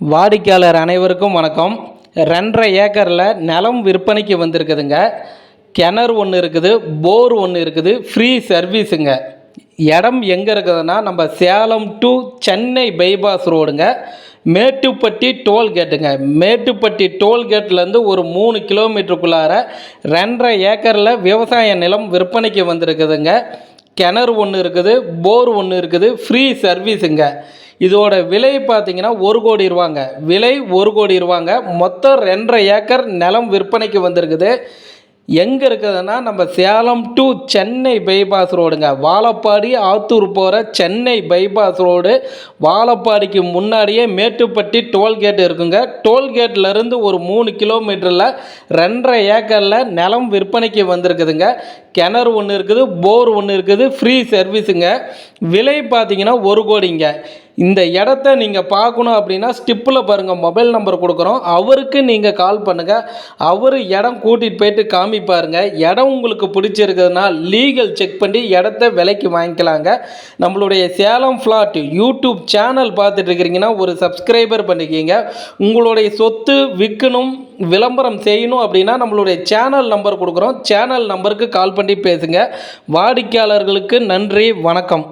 வாடிக்கையாளர் அனைவருக்கும் வணக்கம். ரெண்டரை ஏக்கரில் நிலம் விற்பனைக்கு வந்திருக்குதுங்க. கிணறு ஒன்று இருக்குது போர் ஒன்று இருக்குது ஃப்ரீ சர்வீஸுங்க இடம் எங்கே இருக்குதுன்னா நம்ம சேலம் டு சென்னை பைபாஸ் ரோடுங்க மேட்டுப்பட்டி டோல்கேட்டுங்க மேட்டுப்பட்டி டோல்கேட்லேருந்து ஒரு மூணு கிலோமீட்டருக்குள்ளார ரெண்டரை ஏக்கரில் விவசாய நிலம் விற்பனைக்கு வந்திருக்குதுங்க. கிணறு ஒன்று இருக்குது போர் ஒன்று இருக்குது ஃப்ரீ சர்வீஸுங்க இதோட விலை பார்த்தீங்கன்னா ஒரு கோடி ரூபாங்க. விலை ஒரு கோடி ரூபாங்க. மொத்தம் ரெண்டரை ஏக்கர் நிலம் விற்பனைக்கு வந்திருக்குது. எங்கே இருக்குதுன்னா நம்ம சேலம் டு சென்னை பைபாஸ் ரோடுங்க வாழப்பாடி ஆத்தூர் போகிற சென்னை பைபாஸ் ரோடு வாழப்பாடிக்கு முன்னாடியே மேட்டுப்பட்டி டோல்கேட் இருக்குங்க. டோல்கேட்லேருந்து ஒரு மூணு கிலோமீட்டரில் ரெண்டரை ஏக்கரில் நிலம் விற்பனைக்கு வந்திருக்குதுங்க. கிணறு ஒன்று இருக்குது போர் ஒன்று இருக்குது ஃப்ரீ சர்வீஸுங்க விலை பார்த்தீங்கன்னா ஒரு கோடிங்க. இந்த இடத்த நீங்கள் பார்க்கணும் அப்படின்னா ஸ்டிப்பில் பாருங்கள் மொபைல் நம்பர் கொடுக்குறோம். அவருக்கு நீங்கள் கால் பண்ணுங்கள் அவர் இடம் கூட்டிகிட்டு போயிட்டு காமிப்பாருங்க இடம் உங்களுக்கு பிடிச்சிருக்குதுன்னா லீகல் செக் பண்ணி இடத்த விலைக்கு வாங்கிக்கலாங்க. நம்மளுடைய சேலம் ஃப்ளாட் யூடியூப் சேனல் பார்த்துட்டு இருக்கிறீங்கன்னா ஒரு சப்ஸ்கிரைபர் பண்ணிக்கிங்க. உங்களுடைய சொத்து விற்கணும் விளம்பரம் செய்யணும் அப்படின்னா நம்மளுடைய சேனல் நம்பர் கொடுக்குறோம். சேனல் நம்பருக்கு கால் பண்ணி பேசுங்க. வாடிக்கையாளர்களுக்கு நன்றி வணக்கம்.